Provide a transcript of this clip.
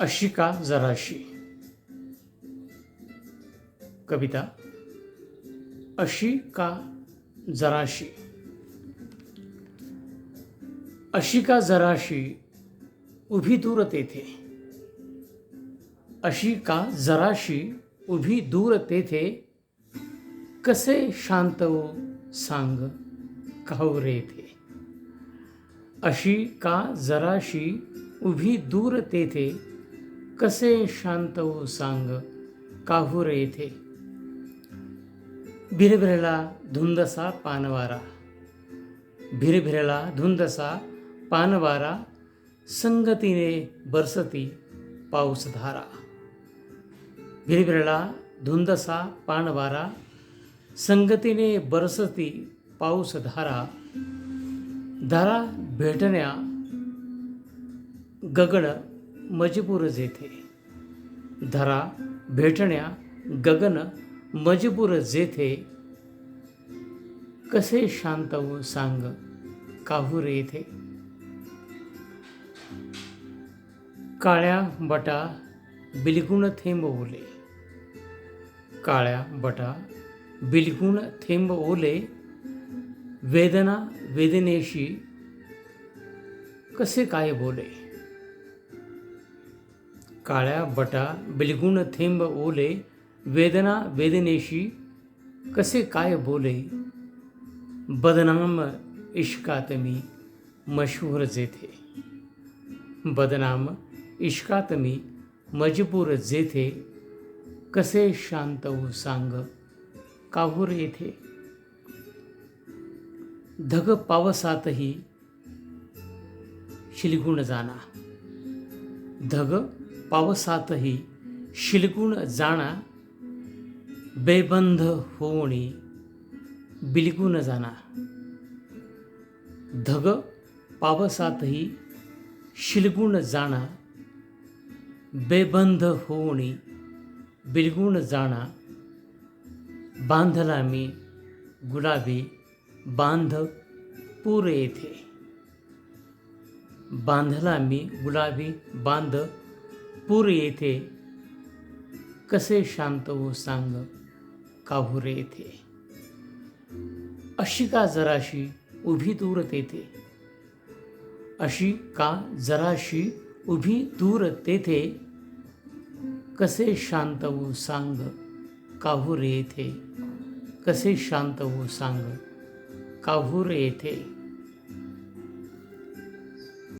अशी का जराशी? कविता अशी का जराशी? अशी का जराशी उभी दूर तेथे? अशी का जराशी उभी दूर तेथे? कसे शांत सांग कावरे रे अशी का जराशी उभी दूर तेथे? कसे शांत हो सांग काहूर येथे? भिरभिरला धुंदसा पानवारा भिरभिरला धुंदसा पानवारा संगतीने बरसती पाऊसधारा भिरभिरला धुंदसा पानवारा संगतीने बरसती पाऊसधारा धारा भेटण्या गगन मजबूर जेथे धरा भेटण्या गगन मजबूर जेथे. कसे शांत हो सांग काहूर येथे. काळ्या बटा बिलगुण थेंब ओले काळ्या बटा बिलगुण थेंब ओले वेदना वेदनेशी कसे काय बोले? काळ्या बटा बिलगुण थेंब ओले वेदना वेदनेशी कसे काय बोले? बदनाम इश्कात मी मशहूर जेथे. बदनाम इश्कात मी मजबूर जेथे. कसे शांत सांग काहूर येथे? धग पावसातही शिलगुण जाना. धग पावसातही शिलगुण जाणा बेबंध होणी बिलगुण जाणा. धग पावसातही शिलगुण जाणा बेबंध होणी बिलगुण जाणा. बांधला मी गुलाबी बांध पूर येथे. बांधला मी गुलाबी बांध पूर येथे? कसे शांत हो सांग काहुरे येथे? अशी का जराशी उभी दूर तेथे? अशी का जराशी उभी दूर तेथे? कसे शांत हो सांग काहुरे येथे? कसे शांत हो सांग काहुरे येथे?